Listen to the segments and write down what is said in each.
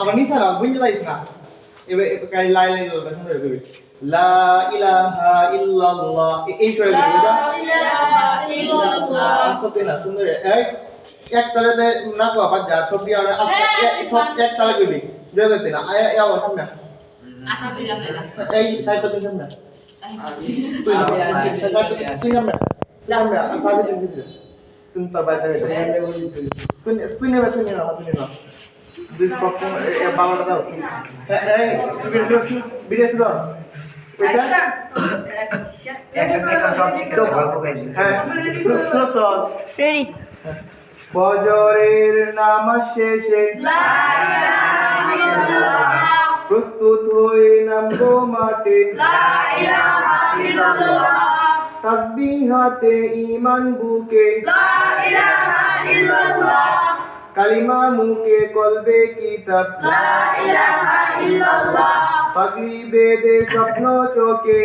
আবার নিচে না বুঝতে যাইস না এবার কাই লাই লাই লতা সুন্দর করবি লা ইলাহা ইল্লাল্লাহ এই সরে দিবি বুঝা আস্তে তুই না সুন্দর এই এক তালে না কো আবার যা সব দিয়ে আস্তে সব এক তালে করবি জয় করতে না আয় আবার সামনে এই তুই না সাইড তুই সামনে সামনে সাইড তুই তুমি তার বাইরে তুই তুই নেবে তুই নেবে তুই নেবে দুই পক্ষ বাংলাটা দাও এই ভিডিও ভিডিও শুরু হ্যাঁ শুরু শুরু সস রেডি ফজরের নামাজ শেষে প্রস্তুত হয়ে নামবো মাঠে তাসবিহাতে ঈমান বুকে। কালিমা মুখে কলবে কিতাব। পাগড়ি বেদে স্বপ্ন চোখে।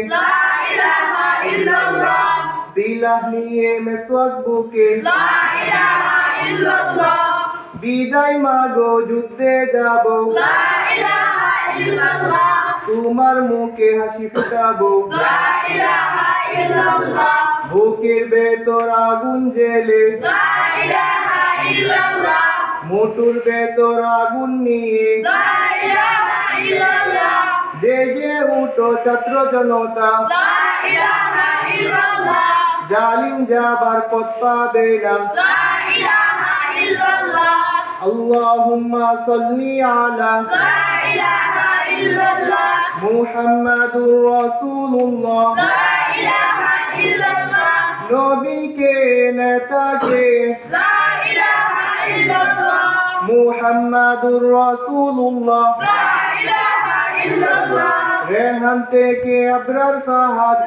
সিলাহ নিয়ে মেসওয়াক বুকে। বিদায় মাগো, যুদ্ধে যাব। তোমার মুখে হাসি ফোটাবো। বুকের ভেতর আগুন জেলে। মোটুর ভেতর আগুন নিয়ে। জেগে উঠো ছাত্র জনতা। জালিম যাবার পথ পাবে না। আল্লাহুম্মা সাল্লি আলা মুহাম্মাদুর রাসূলুল্লাহ। নবীকে নেতাকে। মুহাম্মাদুর রাসূলুল্লাহ। রেহান থেকে আবরার ফাহাদ।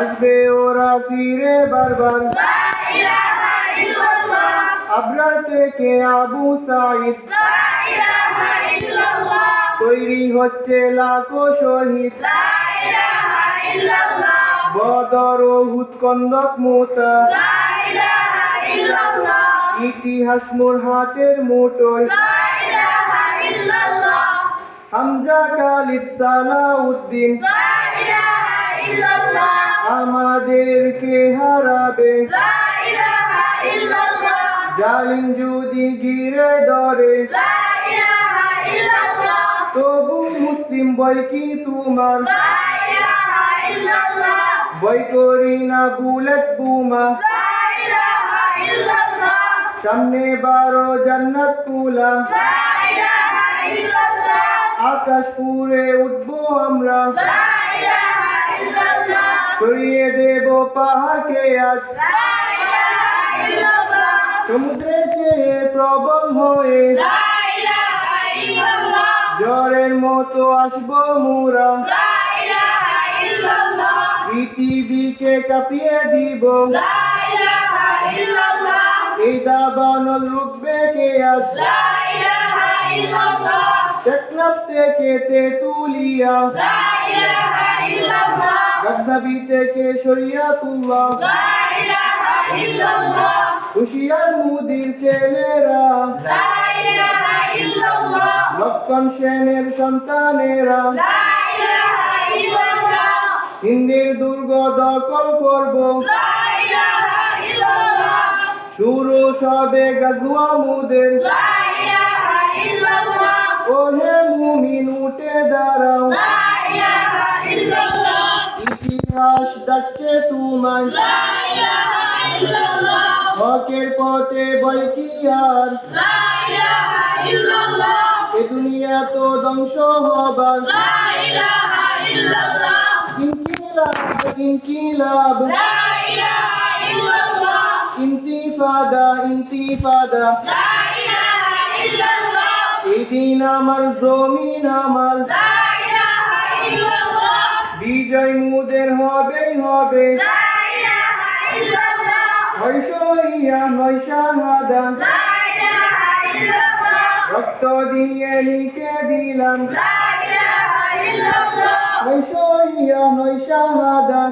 আসবে ওরা ফিরে বারবার। আবরার থেকে আবু সাইদ। তৈরি হচ্ছে লাখো শহীদ। বদর ও হুৎকন্দক মোতা। ইতিহাস মোর হাতের মুঠোয়। হামজা খালিদ সালাউদ্দিন। আমাদেরকে হারাবে? জালিম যদি গিরে ধরে। মুসলিম বই কি তোমার? বই করি না বুলেট বুমা। সামনে বারো জান্নাত কুলা আকাশ পুরে উঠবো আমরা। সরিয়ে দেব পাহাড়কে আজ। সমুদ্রে চেয়ে প্রবল হয়ে। আসব মুরা। পৃথিবীকে কাঁপিয়ে দিব। এই দাবানল রুখবে কে আজ? টেকনাফ থেকে তেতুলিয়া। গাজনাবি থেকে শরিয়াতুল্লাহ হুশিয়ার মুদির ছেলেরা। লক্ষণ সেনের সন্তানেরা। হিন্দির দুর্গ দখল করব। শুরু সবে গাজুয়া মুদের। ওহে মুমিন উঠে দাঁড়াও। ইতিহাস ডাকছে তোমায়। হকের পথে এ দুনিয়া তো ধ্বংস হবার। ইনকিলাব ইনকিলাব। ইন্তিফাদা ইন্তিফাদা। এই দিন আমার জমিন আমার। বিজয় মুদের হবেই হবে। হইসইয়া নৈশাহাদা রক্ত দিয়ে লিখে দিলাম। হইসইয়া নৈশাহাদা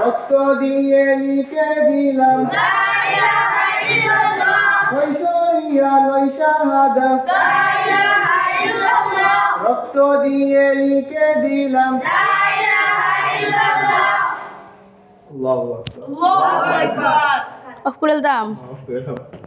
রক্ত দিয়ে লিখে দিলাম। সইয়া নই শাহাদা। রক্ত দিয়ে লিখে দিলাম। আল্লাহু অফ করে দাম করে দাও।